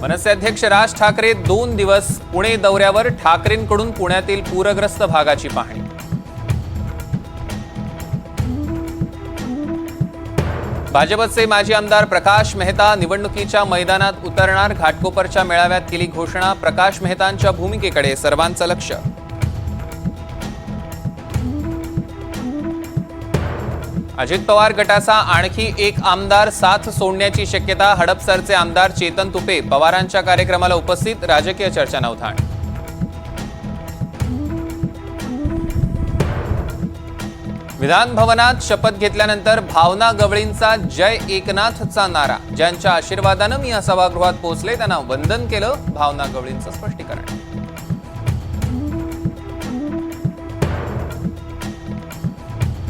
मनसे अध्यक्ष राज ठाकरे दोन दिवस पुणे दौऱ्यावर ठाकरेंकडून पुण्यातील पूरग्रस्त भागाची पाहणी. भाजपचे माजी आमदार प्रकाश मेहता निवडणुकीच्या मैदानात उतरणार घाटकोपरच्या मेळाव्यात केली घोषणा प्रकाश मेहतांच्या भूमिकेकडे सर्वांचं लक्ष. अजित पवार गटाचा आणखी एक आमदार साथ सोडण्याची शक्यता हडपसरचे आमदार चेतन तुपे पवारांच्या कार्यक्रमाला उपस्थित राजकीय चर्चा नवधाण विधान भवनात शपथ घेतल्यानंतर भावना गवळींचा जय एकनाथचा नारा. ज्यांच्या आशीर्वादानं मी या सभागृहात पोहोचले त्यांना वंदन केलं भावना गवळींचं स्पष्टीकरण.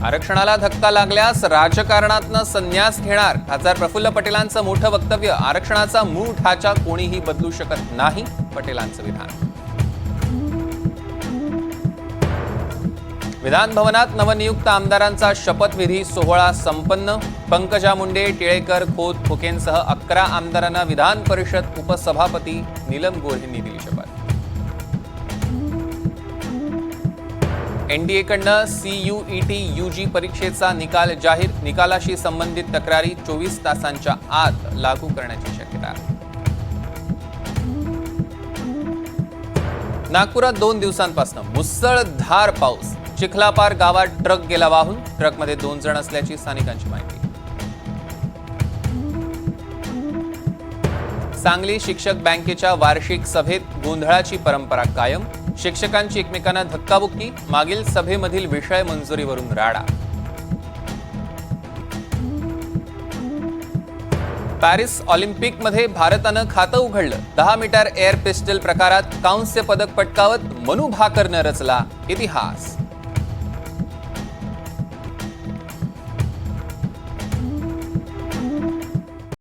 आरक्षणाला धक्का लागल्यास राजकारणातनं संन्यास घेणार खासदार प्रफुल्ल पटेलांचं मोठं वक्तव्य. आरक्षणाचा मूळ ढाचा कोणीही बदलू शकत नाही पटेलांचं विधान. विधान भवनात नवनियुक्त आमदारांचा शपथविधी सोहळा संपन्न. पंकजा मुंडे टिळेकर खोत फुकेंसह अकरा आमदारांना विधान परिषद उपसभापती नीलम गोऱ्हेंनी दिली शपथ. एनडीएकडनं यू जी परीक्षेचा निकाल जाहीर निकालाशी संबंधित तक्रारी चोवीस तासांच्या आत लागू करण्याची शक्यता. नागपुरात दोन दिवसांपासून मुसळधार पाऊस. चिखलापार गावात ट्रक गेला वाहून ट्रकमध्ये दोन जण असल्याची स्थानिकांची माहिती. सांगली शिक्षक बँकेच्या वार्षिक सभेत गोंधळाची परंपरा कायम. शिक्षकांची एकमेकांना धक्काबुक्की मागील सभेमधील विषय मंजुरीवरून राडा. पॅरिस ऑलिम्पिकमध्ये भारतानं खातं उघडलं. दहा मीटर एअर पिस्टल प्रकारात कांस्य पदक पटकावत मनु भाकरनं रचला इतिहास.